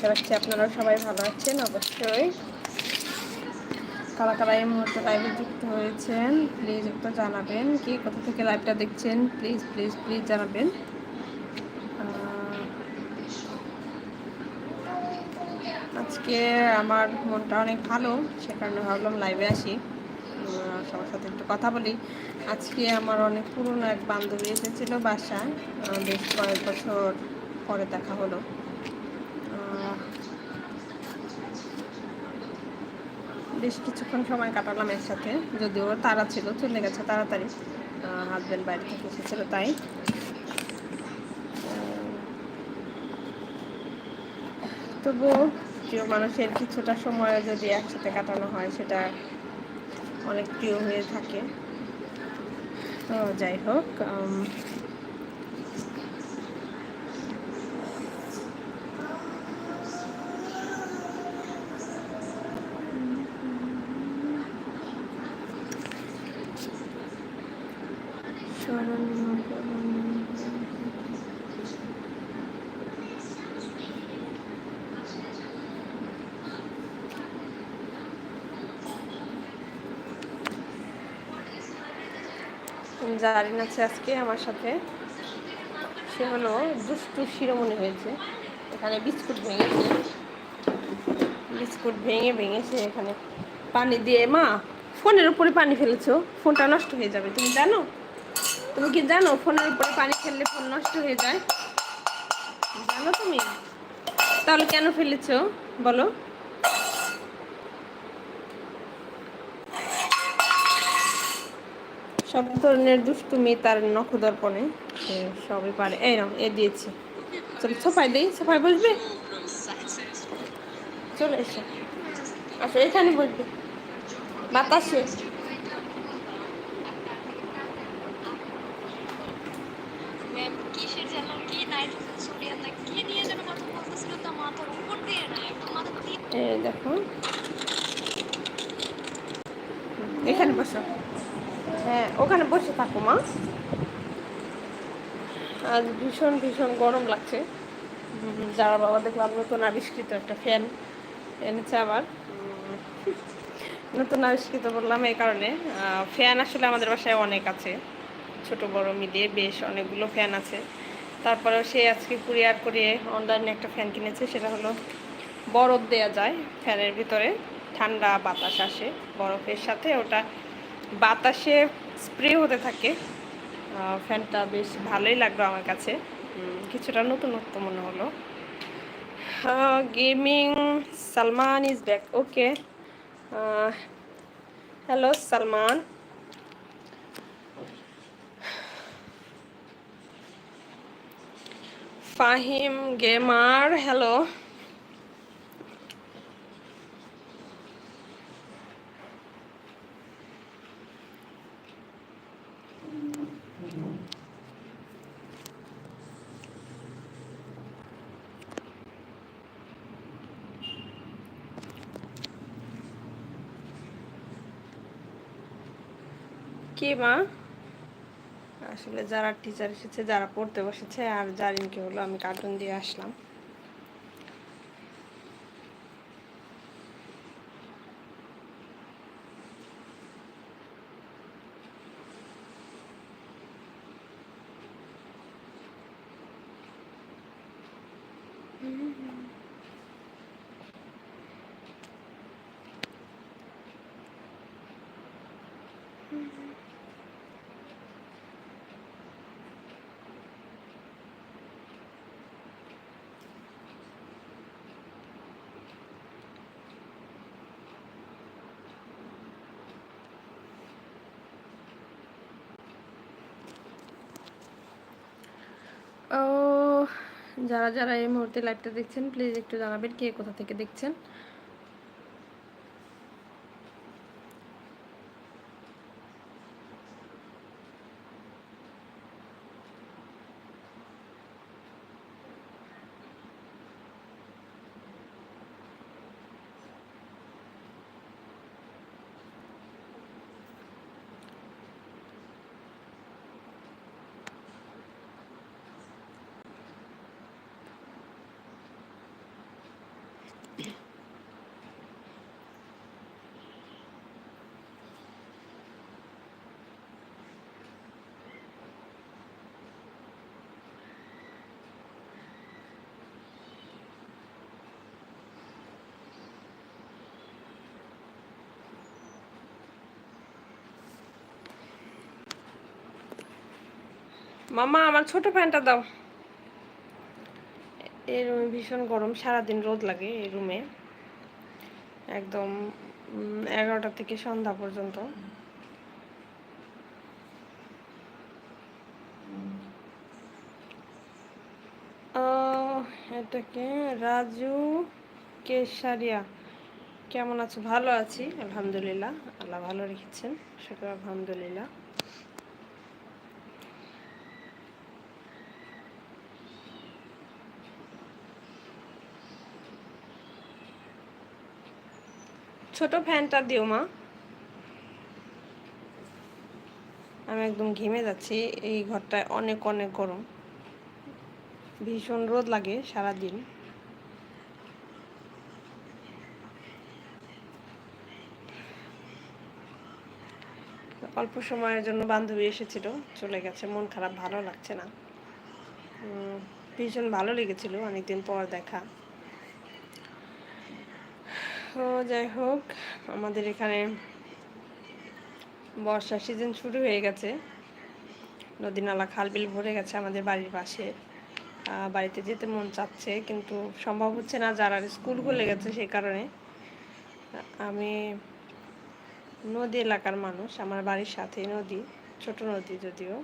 আশা রাখছি আপনারা সবাই ভালো আছেন, অবশ্যই। কারা কারা এই মুহূর্তে লাইভে যুক্ত হয়েছেন প্লিজ একটু জানাবেন কি, কোথা থেকে লাইভটা দেখছেন? প্লিজ প্লিজ প্লিজ জানাবেন। আজকে আমার মনটা অনেক ভালো, সে কারণে ভাবলাম লাইভে আসি। সবার সাথে একটু কথা বলি। আজকে আমার অনেক পুরনো এক বান্ধবী এসেছিল বাসা বেশ কয়েক বছর পরে দেখা হলো। বেশ কিছুক্ষণ সময় কাটালাম এর সাথে যদিও তারা ছিল, চলে গেছে তাড়াতাড়ি। হাজব্যান্ড বাইরে থেকে এসেছিল তাই। তবুও প্রিয় মানুষের কিছুটা সময় যদি একসাথে কাটানো হয়, সেটা অনেক প্রিয় হয়ে থাকে। তো যাই হোক জারিন আছে আজকে আমার সাথে। সে হলো দুষ্টু শিরোমণি হয়েছে। এখানে বিস্কুট ভেঙেছে। বিস্কুট ভেঙে ভেঙেছে এখানে। পানি দিয়ে, মা, ফোনের উপরে পানি ফেলেছো, ফোনটা নষ্ট হয়ে যাবে। তুমি জানো? তুমি কি জানো ফোনের উপরে পানি ফেললে ফোন নষ্ট হয়ে যায়? জানো তুমি? তাহলে কেন ফেলেছো? বলো। সব ধরনের দুষ্টুমি তার নখদর্পণে সে সবই পারে। এই রকম এ দিয়েছি। চল সোফাই দেই সোফাই বসবে? চলে এসে। আচ্ছা এখানে বসবে। বাতাসে ম্যাম কিসের যেন কি নাইট্রোজেন সোডিয়াম না কি নিয়ে যেন কথা বলতেছিল তা মাথার উপর দিয়ে না একদম মাথা দিয়ে এই দেখো এখানে বসো হ্যাঁ ওখানে বসে থাকো মা আজ ভীষণ গরম লাগছে। যারা বাবা দেখলাম নতুন আবিষ্কৃত একটা ফ্যান এনেছে আবার। নতুন আবিষ্কৃত বললাম এই কারণে। ফ্যান আসলে আমাদের বাসায় অনেক আছে। ছোট, বড়, মিলিয়ে বেশ অনেকগুলো ফ্যান আছে। তারপরেও সে আজকে কুরিয়ার করিয়ে অনলাইনে একটা ফ্যান কিনেছে, সেটা হলো বরফ দেওয়া যায় ফ্যানের ভিতরে। ঠান্ডা বাতাস আসে বরফের সাথে। ওটা বাতাসে স্প্রে হতে থাকে। ফ্যানটা বেশ ভালোই লাগল আমার কাছে। কিছুটা নতুনত্ব মনে হলো। Gaming Salman is back okay hello Salman. Fahim gamer hello মা। আসলে যারা টিচার এসেছে, যারা পড়তে বসেছে, আর জারিনকে হলো আমি কার্টুন দিয়ে আসলাম ও যারা যারা এই মুহূর্তে লাইভটা দেখছেন প্লিজ একটু জানাবেন কে কোথা থেকে দেখছেন। মামা, আমার ছোট ফ্যানটা দাও। এই রুমে ভীষণ গরম, সারাদিন রোদ লাগে এই রুমে। একদম এগারোটা থেকে সন্ধ্যা পর্যন্ত। এটাকে রাজু কেশারিয়া। কেমন আছো? ভালো আছি, আলহামদুলিল্লাহ। আল্লাহ ভালো রেখেছেন। শুক্র আলহামদুলিল্লাহ। ছোট ফ্যানটা দিও মা। আমি একদম ঘেমে যাচ্ছি, এই ঘরটায় অনেক অনেক গরম। ভীষণ রোদ লাগে সারাদিন। অল্প সময়ের জন্য বান্ধবী এসেছিল, চলে গেছে। মন খারাপ, ভালো লাগছে না। ভীষণ ভালো লেগেছিল অনেকদিন পর দেখা। যাই হোক, আমাদের এখানে বর্ষা সিজন শুরু হয়ে গেছে। নদী নালা খাল বিল ভরে গেছে আমাদের বাড়ির পাশে। বাড়িতে যেতে মন চাচ্ছে, কিন্তু সম্ভব হচ্ছে না, যারা স্কুল খুলে গেছে সেই কারণে। আমি নদী এলাকার মানুষ, আমার বাড়ির সাথেই নদী, ছোট নদী যদিও।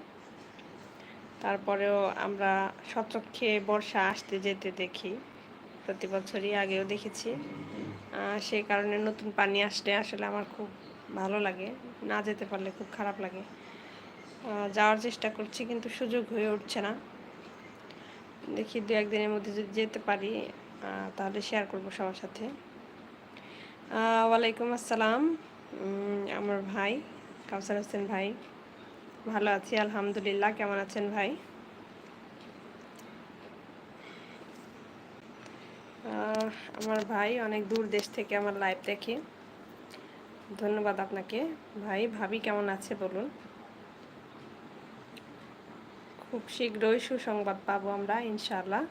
তারপরেও আমরা সচক্ষে বর্ষা আসতে যেতে দেখি। প্রতি বছরই আগেও দেখেছি। সেই কারণে নতুন পানি আসলে আসলে আমার খুব ভালো লাগে। না যেতে পারলে খুব খারাপ লাগে। যাওয়ার চেষ্টা করছি কিন্তু সুযোগ হয়ে উঠছে না। দেখি দু একদিনের মধ্যে যদি যেতে পারি তাহলে শেয়ার করব সবার সাথে। ওয়ালাইকুম আসসালাম। আমার ভাই, কাউসার হোসেন ভাই। ভালো আছি, আলহামদুলিল্লাহ। কেমন আছেন ভাই? আহ, আমার ভাই অনেক দূর দেশ থেকে আমার লাইভ দেখে। ধন্যবাদ আপনাকে। ভাই ভাবি কেমন আছে বলুন? খুব শীঘ্রই সুসংবাদ পাবো আমরা ইনশাআল্লাহ।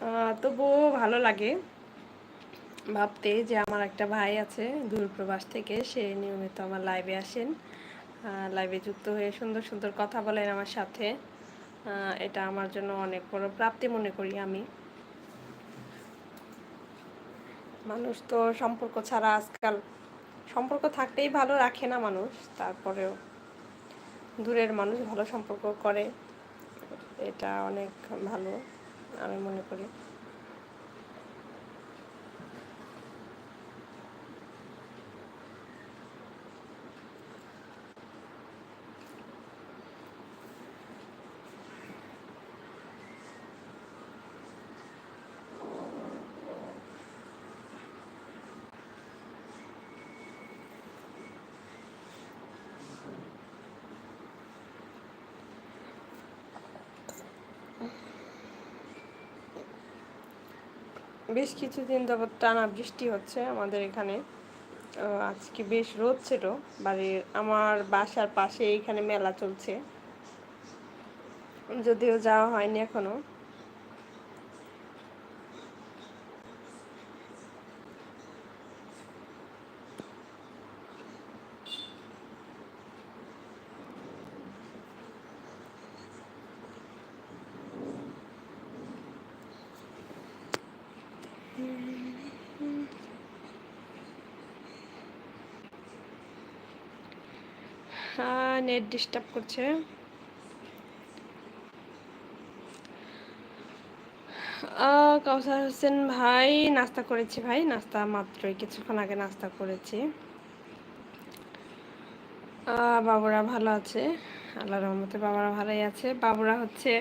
আহ, তবুও ভালো লাগে। ভাবতে যে আমার একটা ভাই আছে দূরপ্রবাস থেকে, সে নিয়মিত আমার লাইভে আসেন। লাইভে যুক্ত হয়ে সুন্দর সুন্দর কথা বলেন আমার সাথে। এটা আমার জন্য অনেক বড় প্রাপ্তি মনে করি আমি। মানুষ তো সম্পর্ক ছাড়া আজকাল, সম্পর্ক থাকতেই ভালো রাখে না মানুষ, তারপরেও দূরের মানুষ ভালো সম্পর্ক করে। এটা অনেক ভালো আমি মনে করি। বেশ কিছুদিন যাবৎ টানা বৃষ্টি হচ্ছে আমাদের এখানে। আজকে বেশ রোদ ছিল, বাড়ির আমার বাসার পাশে এখানে মেলা চলছে। যদিও যাওয়া হয়নি এখনও নেট ডিস্টার্ব করছে। কাউসার হোসেন ভাই, নাস্তা করেছি ভাই, নাস্তা মাত্রই, কিছুক্ষণ আগে নাস্তা করেছি। বাবুরা ভালো আছে? আল্লাহ রহমতে বাবারা ভালোই আছে। বাবুরা হচ্ছে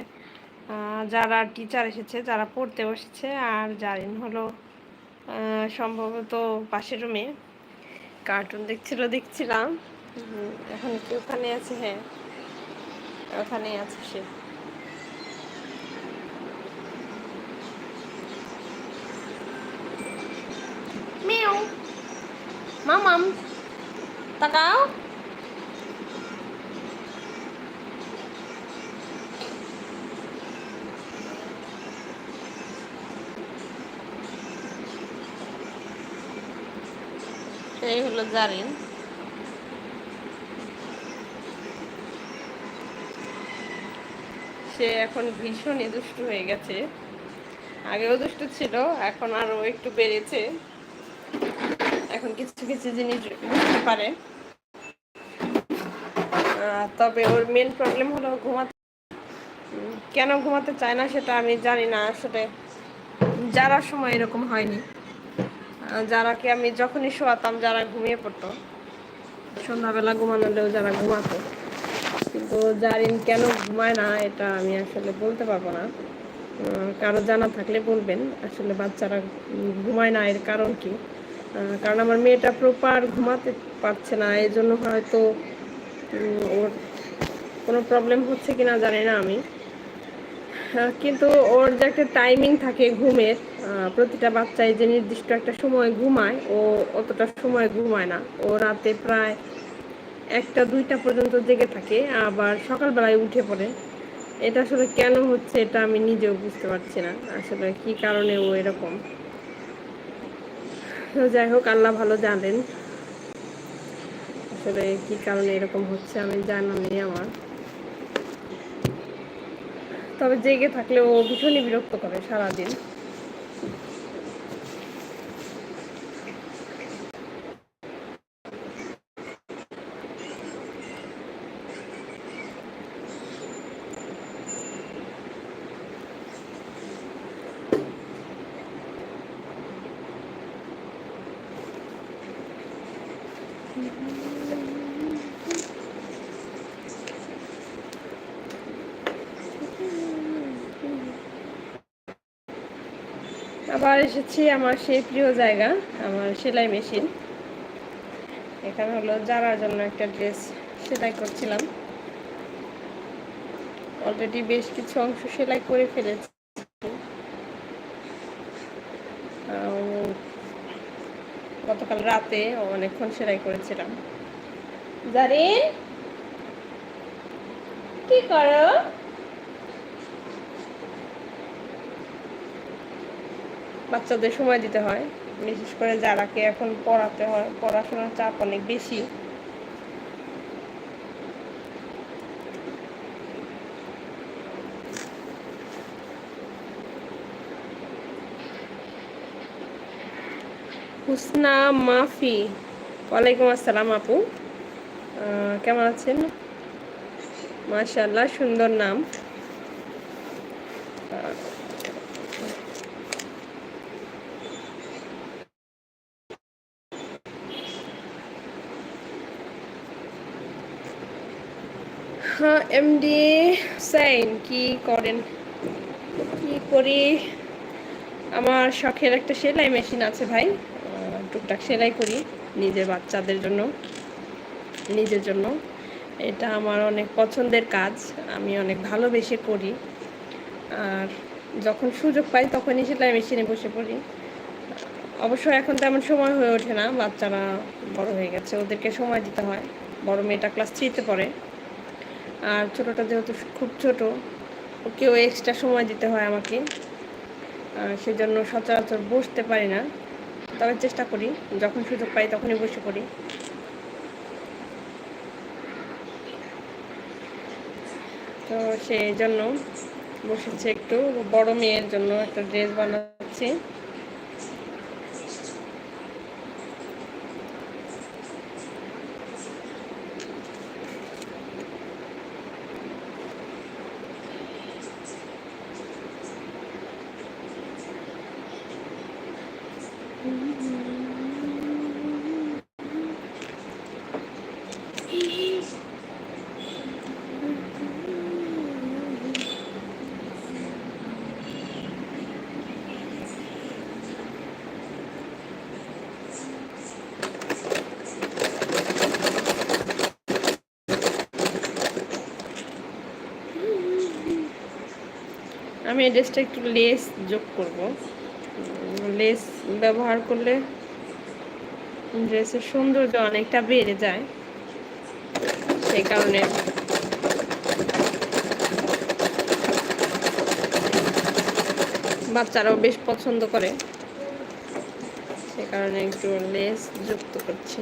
যারা টিচার এসেছে, যারা পড়তে বসেছে, আর জারিন হলো সম্ভবত পাশের রুমে কার্টুন দেখছিল, দেখছিলাম। এখন কি ওখানে আছে? হ্যাঁ ওখানেই আছে সে। মেও মামাম তাকাও। এই হলো জারিন। সে এখন ভীষণই দুষ্ট হয়ে গেছে। আগেও দুষ্টু ছিল, এখন আরও একটু বেড়েছে। এখন কিছু কিছু জিনিস বুঝতে পারে। তবে ওর মেন প্রবলেম হলো ঘুমাতে কেন ঘুমাতে চায় না সেটা আমি জানি না। আসলে যারা সময় এরকম হয়নি। যারাকে আমি যখনই শোয়াতাম, যারা ঘুমিয়ে পড়তো, সন্ধ্যাবেলা ঘুমানোলেও যারা ঘুমাতো। কিন্তু জারিন কেন ঘুমায় না, এটা আমি আসলে বলতে পারব না। কারও জানা থাকলে বলবেন, আসলে বাচ্চারা ঘুমায় না, এর কারণ কি? কারণ আমার মেয়েটা প্রপার ঘুমাতে পারছে না এই জন্য হয়তো ওর কোনো প্রবলেম হচ্ছে কিনা জানি না আমি। কিন্তু ওর যে একটা টাইমিং থাকে ঘুমের প্রতিটা বাচ্চাই যে নির্দিষ্ট একটা সময় ঘুমায়, ও অতটা সময় ঘুমায় না। ও রাতে প্রায় একটা দুইটা পর্যন্ত জেগে থাকে, আবার সকালবেলায় উঠে পড়ে। এটা আসলে কেন হচ্ছে এটা আমি নিজেও বুঝতে পারছি না, আসলে কি কারণে ও এরকম। তো যাই হোক, আল্লাহ ভালো জানেন। আসলে কি কারণে এরকম হচ্ছে আমি জানা নেই আমার। তবে জেগে থাকলে ও ভীষণই বিরক্ত করে সারাদিন। আবার এসেছি আমার সেই প্রিয় জায়গা, আমার সেলাই মেশিন। এখানে হলো যারার জন্য একটা ড্রেস সেলাই করছিলাম। অলরেডি বেশ কিছু অংশ সেলাই করে ফেলেছি। গতকাল রাতে অনেকক্ষণ সেলাই করেছিলাম। জারিন, কি করো? বাচ্চাদের সময় দিতে হয়। বিশেষ করে যারাকে এখন পড়াতে হয়, পড়াশোনার চাপ অনেক বেশি। হুসনা মাফি, ওয়ালাইকুম আসসালাম আপু। কেমন আছেন? মাশাল্লাহ সুন্দর নাম হ্যাঁ এমডি সাইন কি করেন? কি করি? আমার শখের একটা সেলাই মেশিন আছে ভাই। টুকটাক সেলাই করি নিজের বাচ্চাদের জন্য, নিজের জন্য। এটা আমার অনেক পছন্দের কাজ, আমি অনেক ভালোবেসে করি। আর যখন সুযোগ পাই তখনই সেলাই মেশিনে বসে পড়ি। অবশ্য এখন তেমন সময় হয়ে ওঠে না, বাচ্চারা বড় হয়ে গেছে, ওদেরকে সময় দিতে হয়। বড় মেয়েটা ক্লাস থ্রিতে পড়ে। আর ছোটোটা যেহেতু খুব ছোট ওকেও এক্সট্রা সময় দিতে হয় আমাকে। সেজন্য সচরাচর বসতে পারি না। তবে চেষ্টা করি, যখন সুযোগ পাই তখনই বসে পড়ি। তো সেই জন্য বসেছে একটু, বড় মেয়ের জন্য একটা ড্রেস বানাচ্ছি। আমি এই ড্রেসটা একটু লেস যোগ করব। লেস ব্যবহার করলে ড্রেসের সৌন্দর্য অনেকটা বেড়ে যায়। সেই কারণে বাচ্চারাও বেশ পছন্দ করে। সে কারণে একটু লেস যুক্ত করছি।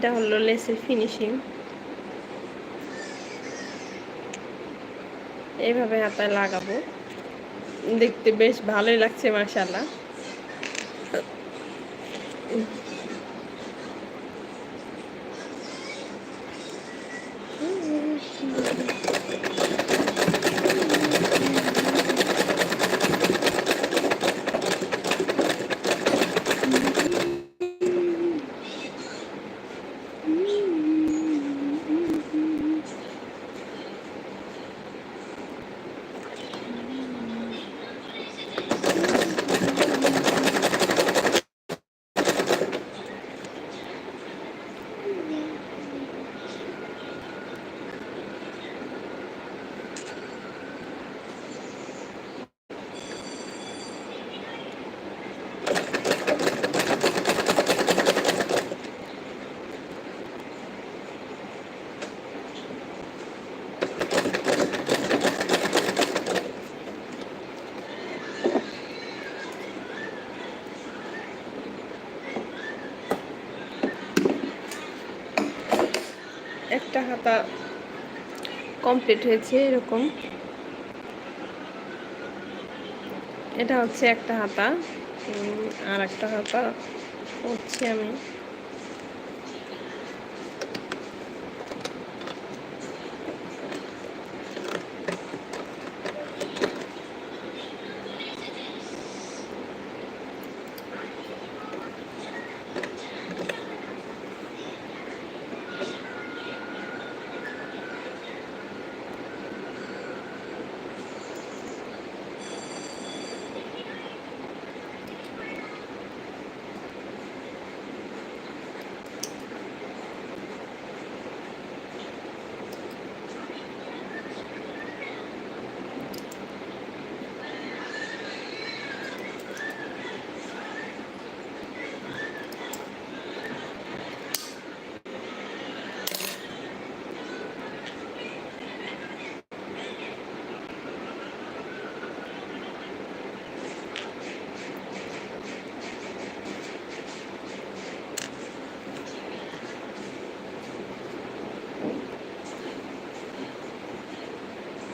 এটা হলো লেসের ফিনিশিং এইভাবে হাতায় লাগাবো। দেখতে বেশ ভালোই লাগছে মার্শাল্লাহ হাতা কমপ্লিট হয়েছে এরকম। এটা হচ্ছে একটা হাতা আর একটা হাতা হচ্ছে আমি।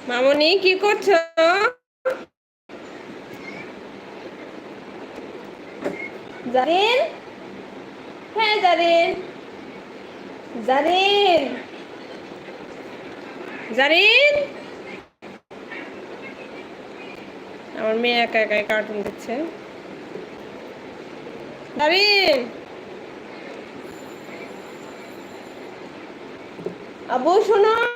মামনি, কি করছ? জারিন? হ্যাঁ জারিন। জারিন। জারিন? আমার মেয়ে একা একাই কার্টুন দিচ্ছে জারিন? আবু, শোনো।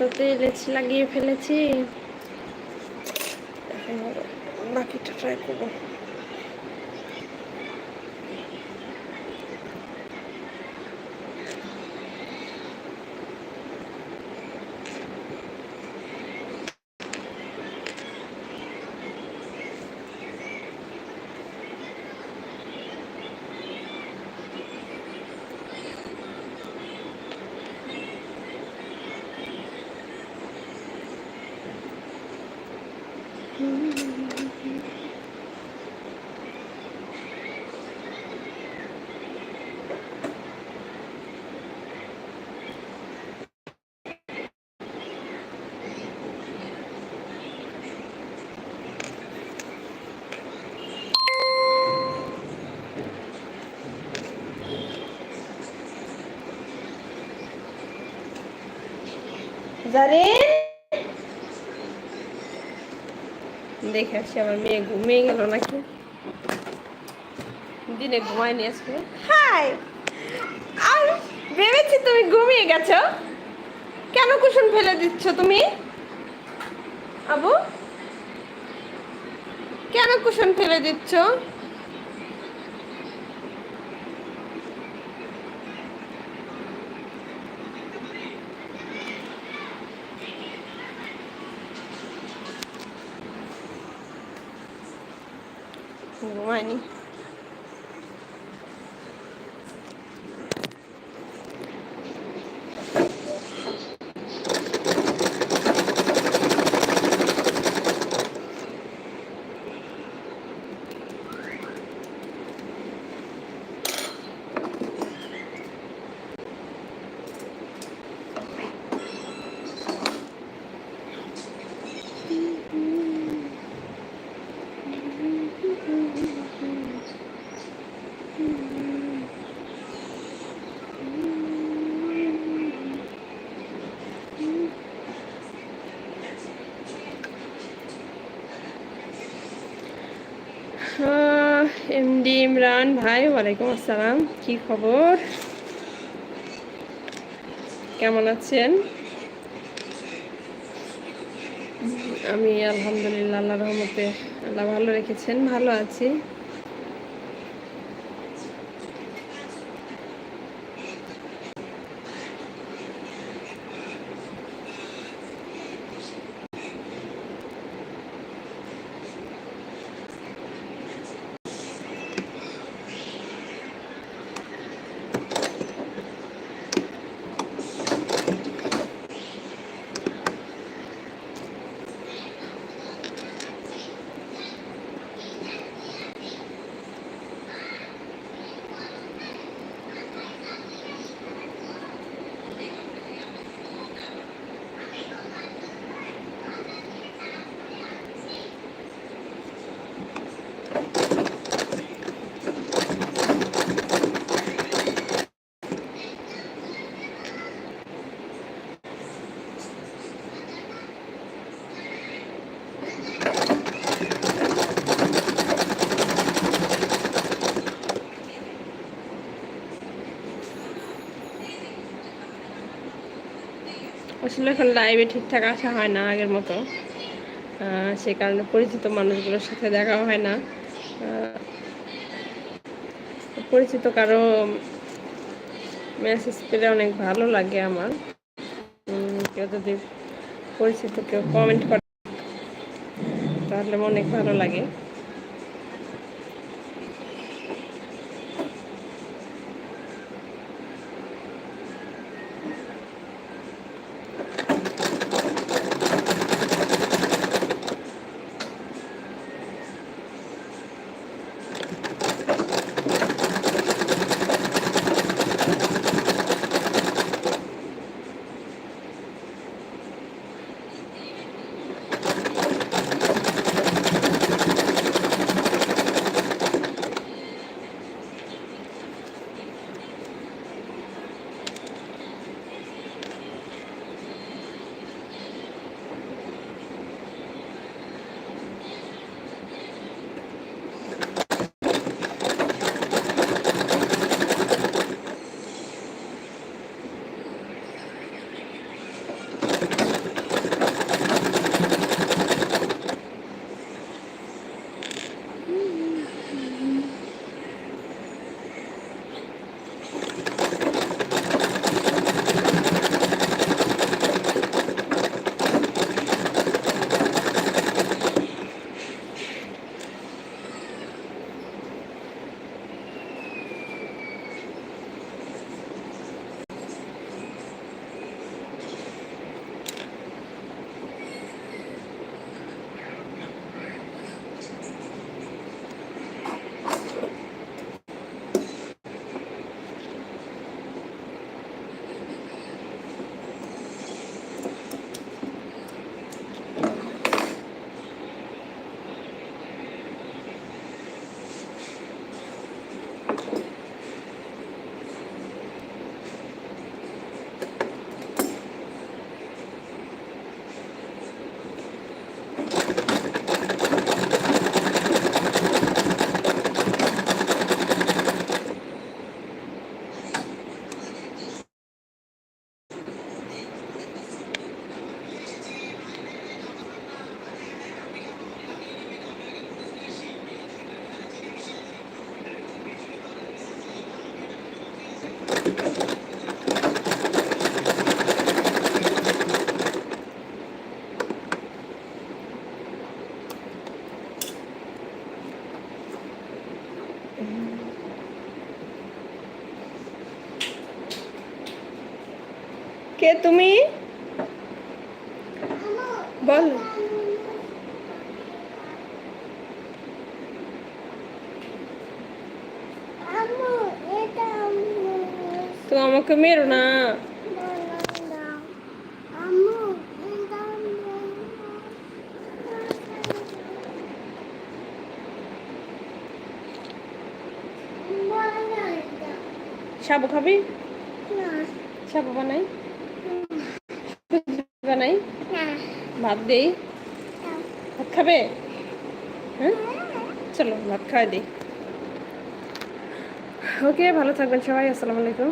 দুই লেচি লাগিয়ে ফেলেছি এখন আবার বাকিটা ট্রাই করব জারিন দেখে আসছি আমার মেয়ে ঘুমিয়ে গেল নাকি? দিনে ঘুমায়নি আজকে। হাই! আর ভেবেছি তুমি ঘুমিয়ে গেছো। কেন কুশন ফেলে দিচ্ছ তুমি? আবু? কেন কুশন ফেলে দিচ্ছ? ঘুমায়নি ইমরান ভাই, ওয়ালাইকুম আসসালাম। কি খবর? কেমন আছেন? আমি আলহামদুলিল্লাহ আল্লাহ রহমতে। আল্লাহ ভালো রেখেছেন, ভালো আছি। আসলে এখন লাইভে ঠিকঠাক আসা হয় না আগের মতো। সে কারণে পরিচিত মানুষগুলোর সাথে দেখা হয় না। পরিচিত কারও মেসেজ পেলে অনেক ভালো লাগে আমার। কেউ যদি পরিচিত কেউ কমেন্ট করে, তাহলে অনেক ভালো লাগে। কে তুমি? বল। তো আমাকে মেরো না। সাবু খাবি? সাবু বানাই না ভাত দেই? ভাত খাবে? হ্যাঁ? চলো ভাত খাওয়া দিই। ওকে ভালো থাকবেন সবাই আসসালামু আলাইকুম।